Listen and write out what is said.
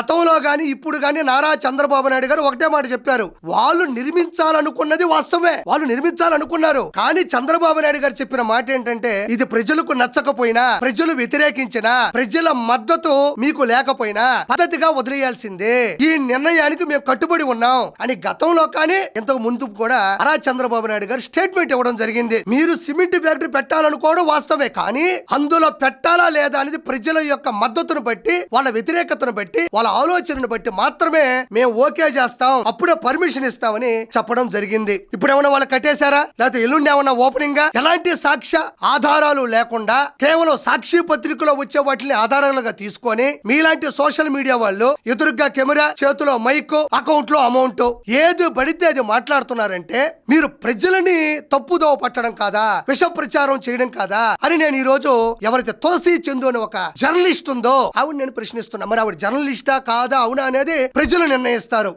గతంలో కానీ ఇప్పుడు కానీ నారా చంద్రబాబు నాయుడు గారు ఒకటే మాట చెప్పారు. వాళ్ళు నిర్మించాలనుకున్నది వాస్తవమే. వాళ్ళు నిర్మించాలనుకున్నారు. కానీ చంద్రబాబు నాయుడు గారు చెప్పిన మాట ఏంటంటే ఇది ప్రజలకు నచ్చకపోయినా ప్రజలు వ్యతిరేకించినా ప్రజల మద్దతు మీకు లేకపోయినా పద్ధతిగా వదిలేయాల్సిందే. ఈ నిర్ణయానికి మేము కట్టుబడి ఉన్నాం. అని గతంలో కానీ ఇంతకు ముందు కూడా నారా చంద్రబాబు నాయుడు గారు స్టేట్మెంట్ ఇవ్వడం జరిగింది. మీరు సిమెంట్ ఫ్యాక్టరీ పెట్టాలనుకోవడం వాస్తవే కానీ అందులో పెట్టాలా లేదా అనేది ప్రజల యొక్క మద్దతును బట్టి వాళ్ళ వ్యతిరేకతను బట్టి వాళ్ళ ఆలోచనను బట్టి మాత్రమే మేము ఓకే చేస్తాం అప్పుడే పర్మిషన్ ఇస్తామని చెప్పడం జరిగింది. ఇప్పుడు ఏమైనా వాళ్ళు కట్టేశారా? లేకపోతే ఎల్లుండి ఏమైనా ఓపెనింగ్? గా ఎలాంటి సాక్ష్య ఆధారాలు లేకుండా కేవలం సాక్షి పత్రికలో వచ్చే వాటిని ఆధారాలుగా తీసుకొని మీలాంటి సోషల్ మీడియా వాళ్ళు ఎదురుగా కెమెరా చేతిలో మైక్ అకౌంట్లో అమౌంట్ ఏది పడితే అది మాట్లాడుతున్నారంటే మీరు ప్రజలని తప్పుదోవ పట్టడం కాదా? విష ప్రచారం చేయడం కాదా? అని నేను ఈ రోజు ఎవరైతే తులసి చందు అని ఒక జర్నలిస్ట్ ఉందో ఆవిడ నేను ప్రశ్నిస్తున్నా. మరి ఆవిడ జర్నలిస్టా? కాదా అవునా అనేది ప్రజలు నిర్ణయిస్తారు.